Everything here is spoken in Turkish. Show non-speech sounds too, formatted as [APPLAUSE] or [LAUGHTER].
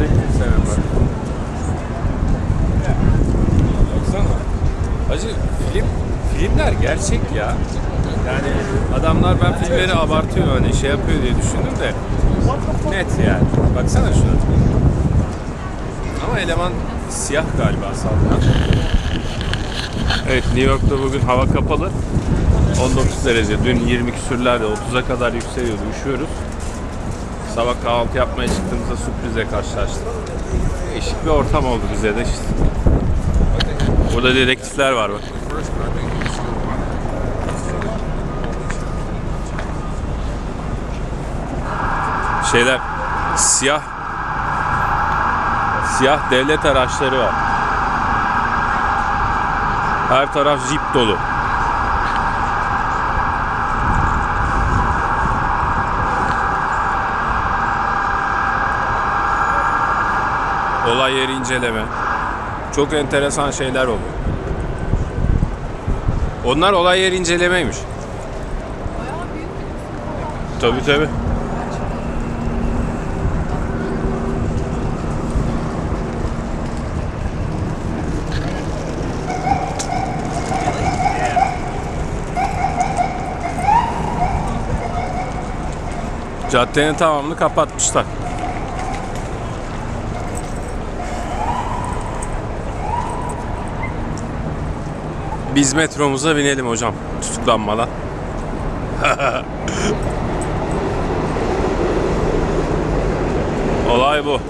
Dedektif senin bak. Baksana. Hacı film, filmler gerçek ya. Yani adamlar ben filmleri abartıyor hani şey yapıyor diye düşündüm de net yani. Baksana şuna. Ama eleman siyah galiba saldıran. Evet New York'ta bugün hava kapalı. 19 derece. Dün 20 küsürlerde 30'a kadar yükseliyordu. Üşüyoruz. Sabah kahvaltı yapmaya çıktığımızda sürprize karşılaştık. Değişik bir ortam oldu bize de işte. Burada dedektifler var bak. Şeyler siyah siyah devlet araçları var. Her taraf jip dolu. Olay yeri inceleme. Çok enteresan şeyler oluyor. Onlar olay yeri incelemeymiş. Tabii tabii. Caddenin tamamını kapatmışlar. Biz metromuza binelim hocam tutuklanmadan. [LAUGHS] Olay bu.